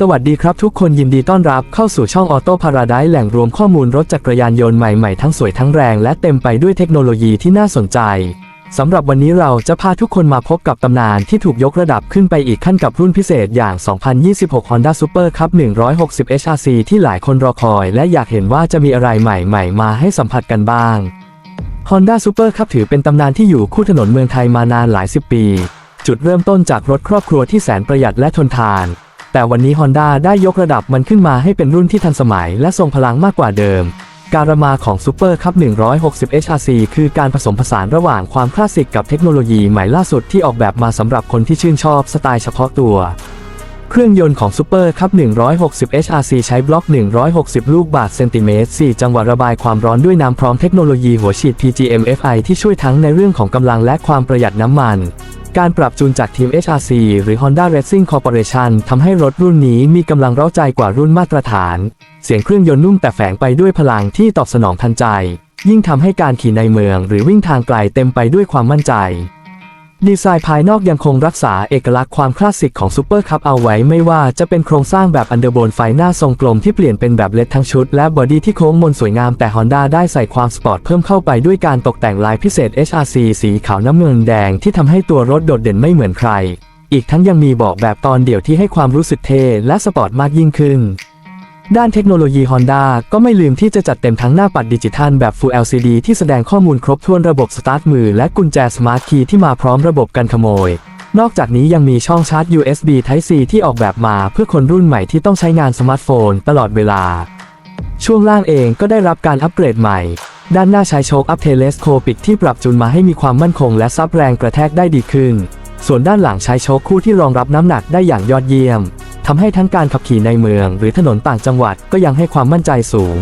สวัสดีครับทุกคนยินดีต้อนรับเข้าสู่ช่องออโต้พาราไดแหล่งรวมข้อมูลรถจักรยานยนต์ใหม่ๆ ทั้งสวยทั้งแรงและเต็มไปด้วยเทคโนโลยีที่น่าสนใจ สำหรับวันนี้เราจะพาทุกคนมาพบกับตำนานที่ถูกยกระดับขึ้นไปอีกขั้นกับรุ่นพิเศษอย่าง 2026 Honda Super Cup 160 HRC ที่หลายคนรอคอยและอยากเห็นว่าจะมีอะไรใหม่ ๆ มาให้สัมผัสกันบ้าง Honda Super Cup ถือเป็นตำนานที่อยู่คู่ถนนเมืองไทยมานานหลายสิบปี จุดเริ่มต้นจากรถครอบครัวที่แสนประหยัดและทนทาน แต่วันนี้ Honda ได้ยกระดับมันขึ้นมาให้เป็นรุ่นที่ทันสมัยและทรงพลังมากกว่าเดิม การมาของ Super Cup 160 HRC คือการผสมผสานระหว่างความคลาสสิกกับเทคโนโลยีใหม่ล่าสุดที่ออกแบบมาสำหรับคนที่ชื่นชอบสไตล์เฉพาะตัวเครื่องยนต์ของ Super Cup 160 HRC ใช้บล็อก 160 ลูกบาศก์เซนติเมตร 4 จังหวะระบายความร้อนด้วยน้ำพร้อมเทคโนโลยีหัวฉีด PGM-FI ที่ช่วยทั้งในเรื่องของกำลังและความประหยัดน้ำมัน การปรับจูนจากทีม HRC หรือ Honda Racing Corporation ทำให้รถรุ่นนี้มีกำลังเร้าใจกว่ารุ่นมาตรฐาน เสียงเครื่องยนต์นุ่มแต่แฝงไปด้วยพลังที่ตอบสนองทันใจ ยิ่งทำให้การขี่ในเมืองหรือวิ่งทางไกลเต็มไปด้วยความมั่นใจ ดีไซน์ภายนอกยังคงรักษาเอกลักษณ์ความคลาสสิกของซูเปอร์คัพเอาไว้ไม่ว่าจะเป็นโครงสร้างแบบอันเดอร์โบนไฟหน้าทรงกลมที่เปลี่ยนเป็นแบบเล็ดทั้งชุดและบอดี้ที่โค้งมนสวยงามแต่ Honda ได้ใส่ความสปอร์ตเพิ่มเข้าไปด้วยการตกแต่งลายพิเศษ HRC สีขาวน้ำเงินแดงที่ทำให้ตัวรถโดดเด่นไม่เหมือนใคร อีกทั้งยังมีเบาะแบบตอนเดี่ยวที่ให้ความรู้สึกเท่และสปอร์ตมากยิ่งขึ้น ด้านเทคโนโลยี Honda ก็ไม่ลืมที่จะจัดเต็มทั้งหน้าปัดดิจิทัลแบบ Full LCD ที่แสดงข้อมูลครบถ้วนระบบสตาร์ทมือและกุญแจสมาร์ทคีย์ที่มาพร้อมระบบกันขโมย นอกจากนี้ยังมีช่องชาร์จ USB Type C ที่ออกแบบมาเพื่อคนรุ่นใหม่ที่ต้องใช้งานสมาร์ทโฟนตลอดเวลา ช่วงล่างเองก็ได้รับการอัปเกรดใหม่ ด้านหน้าใช้โชคอัพเทเลสโคปิกที่ปรับจูนมาให้มีความมั่นคงและซับแรงกระแทกได้ดีขึ้น ส่วนด้านหลังใช้โชคคู่ที่รองรับน้ำหนักได้อย่างยอดเยี่ยม ทำให้ทั้งการขับขี่ในเมือง หรือถนนต่างจังหวัดก็ยังให้ความมั่นใจสูง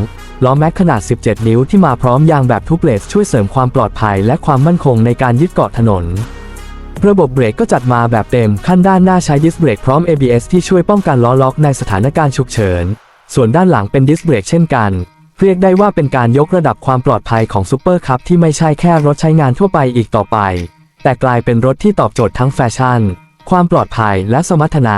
ล้อแม็กขนาด 17 นิ้วที่มาพร้อมยางแบบทุกเลสช่วยเสริมความปลอดภัยและความมั่นคงในการยึดเกาะถนน ระบบเบรกก็จัดมาแบบเต็มขั้นด้านหน้าใช้ดิสเบรกพร้อม ABS ที่ช่วยป้องกันล้อล็อกในสถานการณ์ฉุกเฉิน ส่วนด้านหลังเป็นดิสเบรกเช่นกัน เรียกได้ว่าเป็นการยกระดับความปลอดภัยของซูเปอร์คัพที่ไม่ใช่แค่รถใช้งานทั่วไปอีกต่อไป แต่กลายเป็นรถที่ตอบโจทย์ทั้งแฟชั่น ความปลอดภัยและสมรรถนะ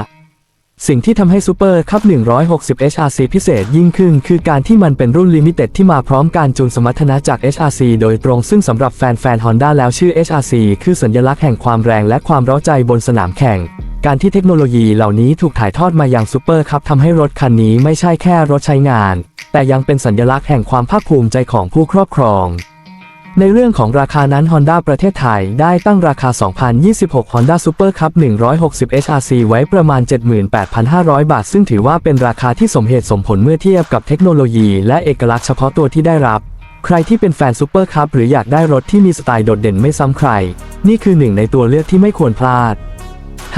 สิ่งที่ทำให้ซูเปอร์คัพ160 HRC พิเศษยิ่งขึ้น คือการที่มันเป็นรุ่นลิมิเต็ดที่มาพร้อมการจูนสมรรถนะจาก HRC โดยตรงซึ่งสำหรับแฟนๆ Honda แล้วชื่อ HRC คือสัญลักษณ์แห่งความแรงและความร้าใจบนสนามแข่ง การที่เทคโนโลยีเหล่านี้ถูกถ่ายทอดมาอยังซูเปอร์คัพทำให้รถคันนี้ไม่ใช่แค่รถใช้งาน แต่ยังเป็นสัญลักษณ์แห่งความภาคภูมิใจของผู้ครอบครอง ในเรื่องของราคานั้น Honda ประเทศไทยได้ตั้งราคา 2026 Honda Super Cup 160 HRC ไว้ประมาณ 78,500 บาท ซึ่งถือว่าเป็นราคาที่สมเหตุสมผลเมื่อเทียบกับเทคโนโลยีและเอกลักษณ์เฉพาะตัวที่ได้รับ ใครที่เป็นแฟน Super Cup หรืออยากได้รถที่มีสไตล์โดดเด่นไม่ซ้ำใคร นี่คือหนึ่งในตัวเลือกที่ไม่ควรพลาด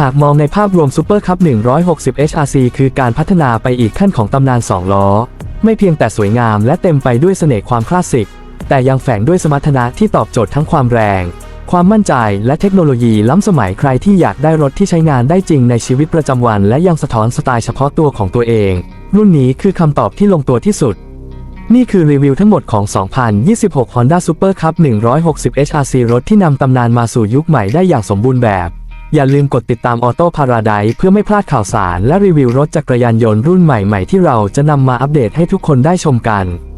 หากมองในภาพรวม Super Cup 160 HRC คือการพัฒนาไปอีกขั้นของตำนาน 2 ล้อ ไม่เพียงแต่สวยงามและเต็มไปด้วยเสน่ห์ความคลาสสิก แต่ยังแฝงด้วยสมรรถนะที่ตอบโจทย์ทั้งความแรง ความมั่นใจและเทคโนโลยีล้ำสมัยใครที่อยากได้รถที่ใช้งานได้จริงในชีวิตประจำวัน และยังสะท้อนสไตล์เฉพาะตัวของตัวเอง รุ่นนี้คือคำตอบที่ลงตัวที่สุด นี่คือรีวิวทั้งหมดของ 2026 Honda Super Cup 160 HRC รถที่นำตำนานมาสู่ยุคใหม่ได้อย่างสมบูรณ์แบบอย่าลืมกดติดตาม Auto Paradise เพื่อไม่พลาดข่าวสารและรีวิวรถจักรยานยนต์รุ่นใหม่ๆ ที่เราจะนำมาอัปเดตให้ทุกคนได้ชมกัน